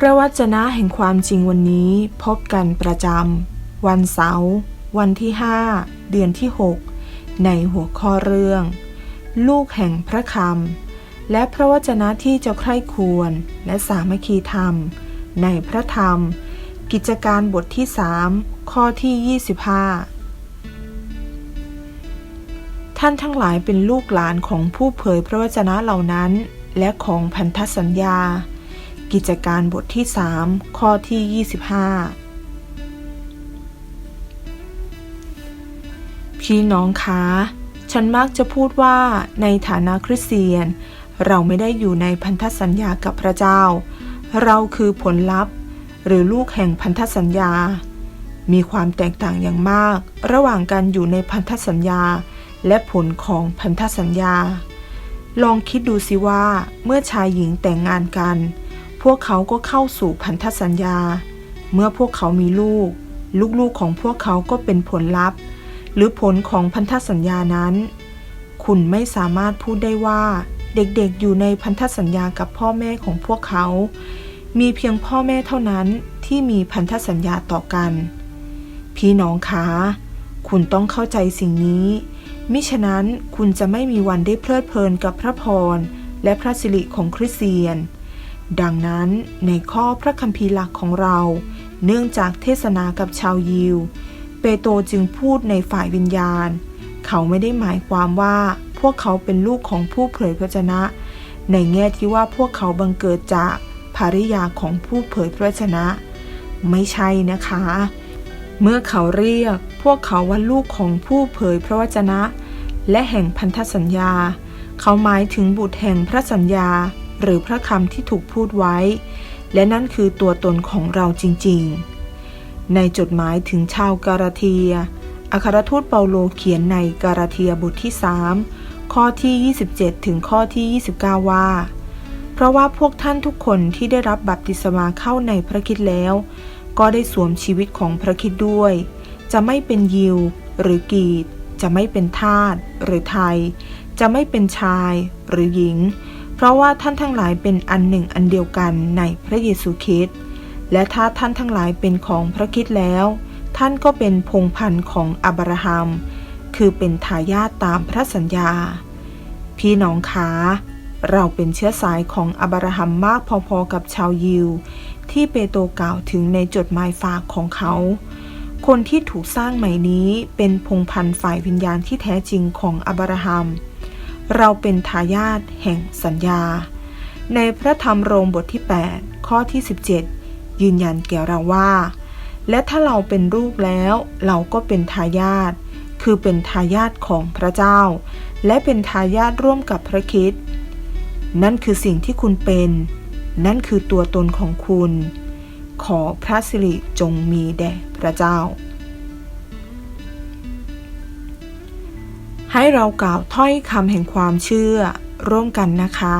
พระวจนะแห่งความจริงวันนี้พบกันประจำวันเสาร์วันที่ 5 เดือนที่ 6 ในหัวข้อเรื่อง ลูกแห่งพระคำและพระวจนะที่จะใคร่ควรและสามัคคีธรรม ในพระธรรม กิจการบทที่ 3 ข้อที่ 25 ท่านทั้งหลายเป็นลูกหลานของผู้เผยพระวจนะเหล่านั้น และของพันธสัญญา กิจการบทที่ 3 ข้อที่ 25 พี่น้องคะ ฉันมักจะพูดว่าในฐานะคริสเตียน เราไม่ได้อยู่ในพันธสัญญากับพระเจ้า เราคือผลลัพธ์ หรือลูกแห่งพันธสัญญา มีความแตกต่างอย่างมาก ระหว่างการอยู่ในพันธสัญญา และผลของพันธสัญญา ลองคิดดูสิว่าเมื่อชายหญิงแต่งงานกัน พวกเขาก็เข้าสู่พันธสัญญา เมื่อพวกเขามีลูก ลูกๆของพวกเขาก็เป็นผลลัพธ์ หรือผลของพันธสัญญานั้น คุณไม่สามารถพูดได้ว่า เด็กๆอยู่ในพันธสัญญากับพ่อแม่ของพวกเขา มีเพียงพ่อแม่เท่านั้นที่มีพันธสัญญาต่อกัน พี่น้องคะคุณต้องเข้าใจสิ่งนี้ มิฉะนั้นคุณจะไม่มีวันได้เพลิดเพลินกับพระพรและพระสิริของคริสเตียน ดังนั้นในข้อพระคัมภีร์หลักของเรา เนื่องจากเทศนากับชาวยิว เปโตรจึงพูดในฝ่ายวิญญาณ เขาไม่ได้หมายความว่าพวกเขาเป็นลูกของผู้เผยพระชนะ ในแง่ที่ว่าพวกเขาบังเกิดจากภริยาของผู้เผยพระชนะ ไม่ใช่นะคะ เมื่อเขาเรียกพวกเขาว่าลูกของผู้เผยพระวจนะ และแห่งพันธสัญญา เขาหมายถึงบุตรแห่งพระสัญญา หรือพระคำที่ถูกพูดไว้ และนั่นคือตัวตนของเราจริงๆ ในจดหมายถึงชาวกาลาเทีย อัครทูตเปาโลเขียนในกาลาเทียบทที่ 3 ข้อที่ 27 ถึงข้อที่ 29 ว่า เพราะว่าพวกท่านทุกคนที่ได้รับบัพติศมาเข้าในพระคิดแล้ว ก็ได้สวมชีวิตของพระคิดด้วย จะไม่เป็นยิวหรือกีดจะไม่เป็นทาสหรือไทย จะไม่เป็นชายหรือหญิง เพราะว่าท่านทั้งหลายเป็นอันหนึ่งอันเดียวกันในพระเยซูคริสต์และถ้าท่านทั้งหลายเป็นของพระคิดแล้ว ท่านก็เป็นพงพันธ์ของอับราฮัม คือเป็นทายาทตามพระสัญญา พี่น้องคะเราเป็นเชื้อสายของอับราฮัมมากพอๆกับชาวยิว ที่เปโตรกล่าวถึงในจดหมายฝากของเขา คนที่ถูกสร้างใหม่นี้เป็นพงพันธ์ฝ่ายวิญญาณที่แท้จริงของอับราฮัม เราเป็นทายาทแห่งสัญญา ในพระธรรมโรมบทที่ 8 ข้อที่ 17 ยืนยันแก่เราว่า และถ้าเราเป็นลูกแล้วเราก็เป็นทายาทคือเป็นทายาทของพระเจ้า และเป็นทายาทร่วมกับพระคิดนั่นคือสิ่งที่คุณเป็น นั่นคือตัวตนของคุณ ขอพระสิริจงมีแด่พระเจ้า ให้เรากล่าวถ้อยคำแห่งความเชื่อร่วมกันนะคะ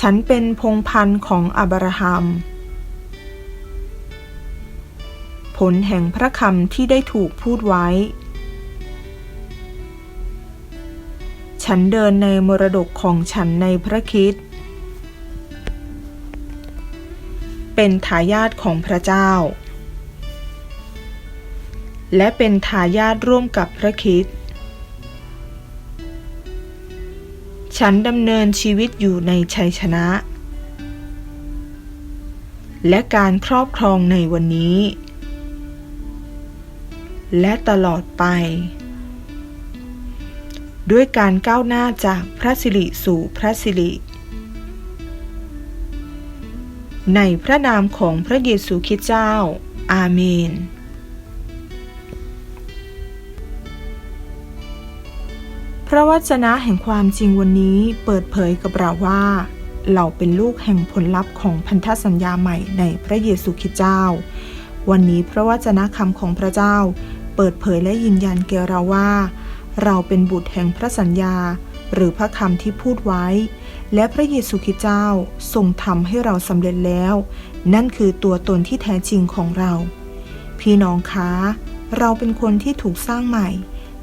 ฉันเป็นพงพันธ์ของอับราฮัม ผลแห่งพระคำที่ได้ถูกพูดไว้ ฉันเดินในมรดกของฉันในพระคิด เป็นทายาทของพระเจ้า และเป็นทายาทร่วมกับพระคิดฉันดำเนินชีวิตอยู่ในชัยชนะ และการครอบครองในวันนี้ และตลอดไป ด้วยการก้าวหน้าจากพระสิริสู่พระสิริ ในพระนามของพระเยซูคริสต์เจ้า อาเมน พระวจนะแห่งความจริงวันนี้เปิดเผยกับเราว่า เราเป็นลูกแห่งผลลัพธ์ของพันธสัญญาใหม่ในพระเยซูคริสต์เจ้า วันนี้พระวจนะคำของพระเจ้า เปิดเผยและยืนยันแก่เราว่า เราเป็นบุตรแห่งพระสัญญา หรือพระคำที่พูดไว้ และพระเยซูคริสต์เจ้าทรงทำให้เราสำเร็จแล้ว นั่นคือตัวตนที่แท้จริงของเรา พี่น้องคะ เราเป็นคนที่ถูกสร้างใหม่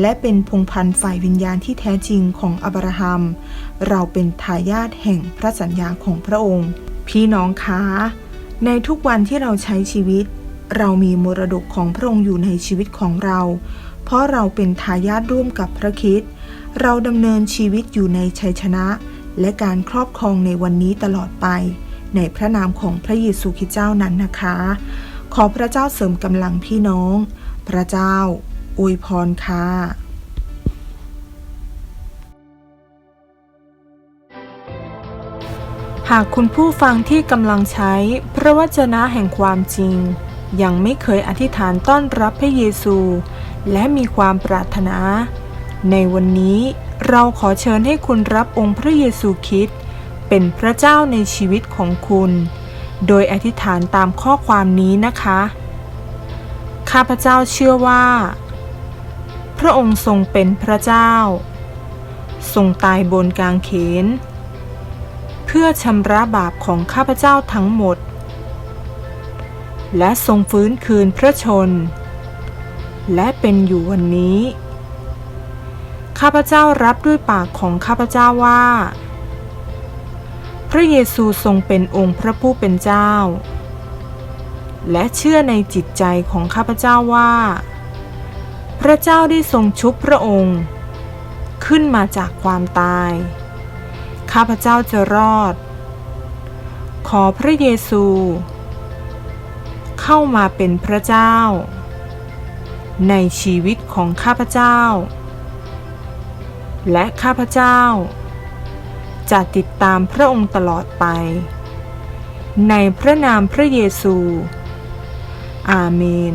และเป็นพงพันธ์ฝ่ายวิญญาณที่แท้จริงของอับราฮัม เราเป็นทายาทแห่งพระสัญญาของพระองค์ พี่น้องคะ ในทุกวันที่เราใช้ชีวิต เรามีมรดกของพระองค์อยู่ในชีวิตของเรา เพราะเราเป็นทายาทร่วมกับพระคริสต์เราดำเนินชีวิตอยู่ในชัยชนะ และการครอบครองในวันนี้ตลอดไป ในพระนามของพระเยซูคริสต์เจ้านั้นนะคะ ขอพระเจ้าเสริมกำลังพี่น้อง พระเจ้า อวยพรค่ะหากคุณผู้ฟังที่กำลังใช้พระวจนะแห่งความจริง ยังไม่เคยอธิษฐานต้อนรับพระเยซู และมีความปรารถนา ในวันนี้เราขอเชิญให้คุณรับองค์พระเยซูคริสต์เป็นพระเจ้าในชีวิตของคุณ โดยอธิษฐานตามข้อความนี้นะคะ ข้าพเจ้าเชื่อว่า พระองค์ทรงเป็นพระเจ้า ทรงตายบนกางเขน เพื่อชำระบาปของข้าพเจ้าทั้งหมด และทรงฟื้นคืนพระชน และเป็นอยู่วันนี้ ข้าพเจ้ารับด้วยปากของข้าพเจ้าว่า พระเยซูทรงเป็นองค์พระผู้เป็นเจ้า และเชื่อในจิตใจของข้าพเจ้าว่า พระเจ้าได้ทรงชุบพระองค์ ขึ้นมาจากความตาย ข้าพเจ้าจะรอด ขอพระเยซู เข้ามาเป็นพระเจ้า ในชีวิตของข้าพเจ้า และข้าพเจ้า จะติดตามพระองค์ตลอดไป ในพระนามพระเยซู อาเมน